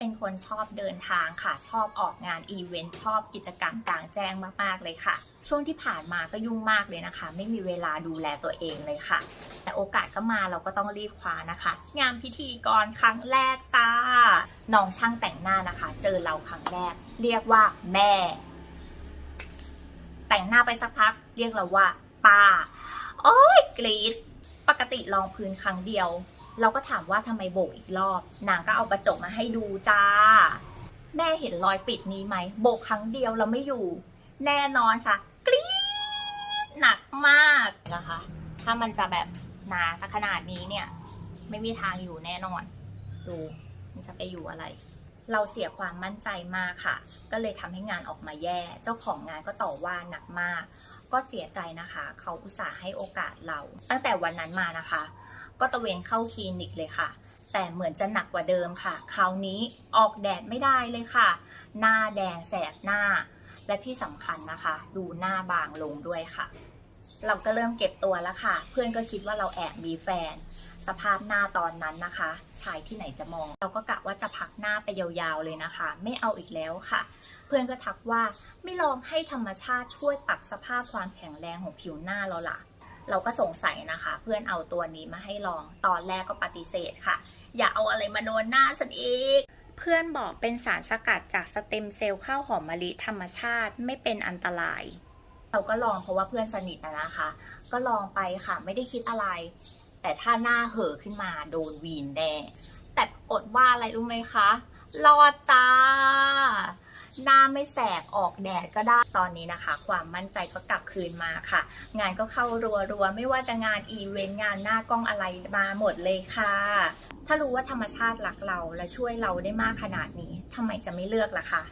เป็นคนชอบเดินทางค่ะ ชอบออกงานอีเวนต์ชอบกิจกรรมกลางแจ้งมาก ๆ เลยค่ะ ช่วงที่ผ่านมาก็ยุ่งมากเลยนะคะ ไม่มีเวลาดูแลตัวเองเลยค่ะ แต่โอกาสก็มาเราก็ต้องรีบคว้านะคะ งานพิธีกรครั้งแรกจ้าน้องช่างแต่งหน้านะคะ เจอเราครั้งแรก เรียกว่าแม่ แต่งหน้าไปสักพัก เรียกเราว่าป้าโอ้ยกรีด ปกติลองพื้นครั้งเดียว เราก็ถามว่าทำไมโบกอีกรอบ นางก็เอากระจกมาให้ดูจ้า แม่เห็นรอยปิดนี้ไหม โบกครั้งเดียวเราไม่อยู่ แน่นอนค่ะ กรี๊ดหนักมากนะคะ ถ้ามันจะแบบหนาสักขนาดนี้เนี่ย ไม่มีทางอยู่แน่นอน ดู มันจะไปอยู่อะไร เราเสียความมั่นใจมากค่ะ ก็เลยทำให้งานออกมาแย่ เจ้าของงานก็ต่อว่าหนักมาก ก็เสียใจนะคะ เขาอุตส่าห์ให้โอกาสเรา ตั้งแต่วันนั้นมานะคะ ก็ตะเวนเข้าคลินิกเลยค่ะ แต่เหมือนจะหนักกว่าเดิมค่ะ คราวนี้ออกแดดไม่ได้เลยค่ะ หน้าแดงแสบหน้า และที่สำคัญนะคะ ดูหน้าบางลงด้วยค่ะ เราก็เริ่มเก็บตัวแล้วค่ะ เพื่อนก็คิดว่าเราแอบมีแฟน สภาพหน้าตอนนั้นนะคะ ชายที่ไหนจะมอง เราก็กะว่าจะพักหน้าไปยาวๆเลยนะคะ ไม่เอาอีกแล้วค่ะ เพื่อนก็ทักว่าไม่ลองให้ธรรมชาติช่วยปรับสภาพความแข็งแรงของผิวหน้าเราล่ะ เราก็สงสัยนะคะ เพื่อนเอาตัวนี้มาให้ลองตอนแรกก็ปฏิเสธค่ะ อย่าเอาอะไรมาโดนหน้าฉันอีกเพื่อนบอกเป็นสารสกัดจากสเต็มเซลล์ข้าวหอมมะลิธรรมชาติไม่เป็นอันตราย เราก็ลองเพราะว่าเพื่อนสนิทนะนะคะ ก็ลองไปค่ะไม่ได้คิดอะไร แต่ถ้าหน้าเห่อขึ้นมาโดนวีนแน่แต่ปรากฏว่าอะไรรู้ไหมคะ รอดจ้า หน้าไม่แสบออกแดดก็ได้ ตอนนี้นะคะ ความมั่นใจก็กลับคืนมาค่ะ งานก็เข้ารัวๆ ไม่ว่าจะงานอีเวนต์งานหน้ากล้องอะไรมาหมดเลยค่ะ ถ้ารู้ว่าธรรมชาติรักเราและช่วยเราได้มากขนาดนี้ทำไมจะไม่เลือกล่ะคะ